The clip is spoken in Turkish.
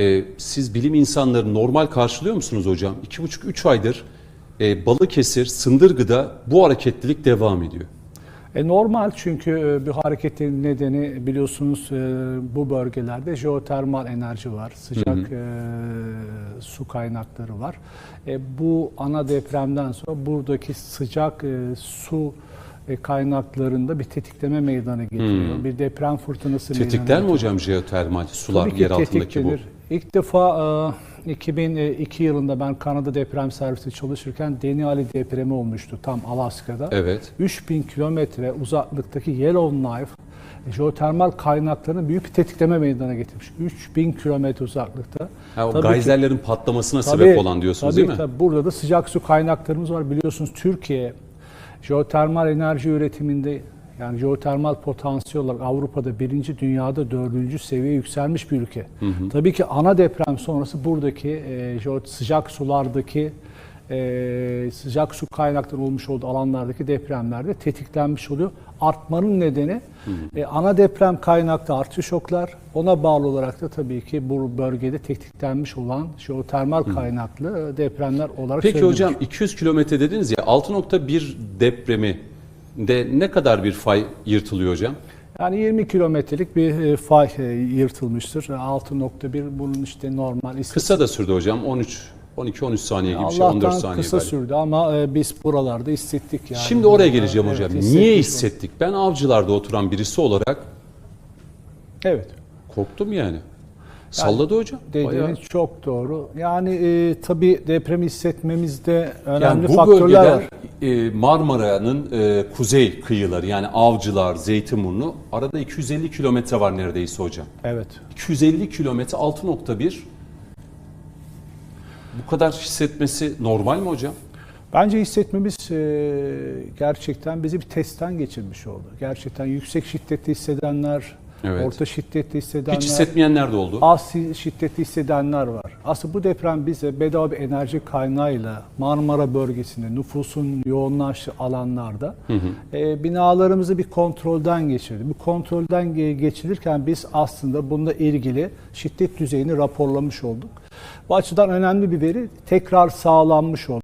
Ee, siz bilim insanları normal karşılıyor musunuz hocam? 2,5-3 aydır e, Balıkesir, Sındırgı'da bu hareketlilik devam ediyor. E normal çünkü e, bir hareketin nedeni biliyorsunuz e, bu bölgelerde jeotermal enerji var, sıcak e, su kaynakları var. E, bu ana depremden sonra buradaki sıcak e, su e, kaynaklarında bir tetikleme meydana getiriyor. Bir deprem fırtınası meydana Tetikler mi hocam jeotermal sular Tabii ki yer altındaki bu? İlk defa e, 2002 yılında ben Kanada deprem servisi çalışırken Denali depremi olmuştu tam Alaska'da. Evet. 3000 kilometre uzaklıktaki Yellowknife e, jeotermal kaynaklarının büyük bir tetikleme meydana getirmiş. 3000 kilometre uzaklıkta. Ha, o Tabii ki- patlamasına Tabii, sebep olan diyorsunuz tabii, değil mi? Tabii, burada da sıcak su kaynaklarımız var. Biliyorsunuz Türkiye jeotermal enerji üretiminde yani jeotermal potansiyel olarak Avrupa'da birinci, dünyada dördüncü seviyeye yükselmiş bir ülke. Tabii ki ana deprem sonrası buradaki e, sıcak sulardaki e, sıcak su kaynakları olmuş olduğu alanlardaki depremlerde tetiklenmiş oluyor. Artmanın nedeni e, ana deprem kaynaklı artı şoklar. Ona bağlı olarak da tabii ki bu bölgede tetiklenmiş olan jeotermal kaynaklı e, depremler olarak Peki hocam 200 kilometre dediniz ya 6.1 depremi de ne kadar bir fay yırtılıyor hocam? Yani 20 kilometrelik bir e, fay e, yırtılmıştır. 6.1 bunun işte normal. Kısa da sürdü hocam 13 12-13 saniye gibi bir şey 14 Allah'tan saniye kısa galiba. sürdü ama e, biz buralarda hissettik yani. Şimdi oraya geleceğim evet, hocam. hissetmiş Niye hissettik? Ben avcılarda oturan birisi olarak Evet. korktum yani. Salladı hocam. Bayağı. Dediğiniz çok doğru. Yani e, tabii depremi hissetmemizde önemli Yani bu faktörler bölgeler var. e, Marmara'nın e, kuzey kıyıları yani Avcılar, Zeytinburnu arada 250 kilometre var neredeyse hocam. Evet. 250 kilometre 6.1 bu kadar hissetmesi normal mi hocam? Bence hissetmemiz e, gerçekten bizi bir testten geçirmiş oldu. Gerçekten yüksek şiddetli hissedenler, Evet. orta şiddetli hissedenler, Hiç hissetmeyenler de oldu. az şiddetli hissedenler var. Aslında bu deprem bize bedava bir enerji kaynağıyla Marmara bölgesinde nüfusun yoğunlaştığı alanlarda e, binalarımızı bir kontrolden geçirdi. Bu kontrolden ge- geçirirken biz aslında bununla ilgili şiddet düzeyini raporlamış olduk. Bu açıdan önemli bir veri tekrar sağlanmış oldu.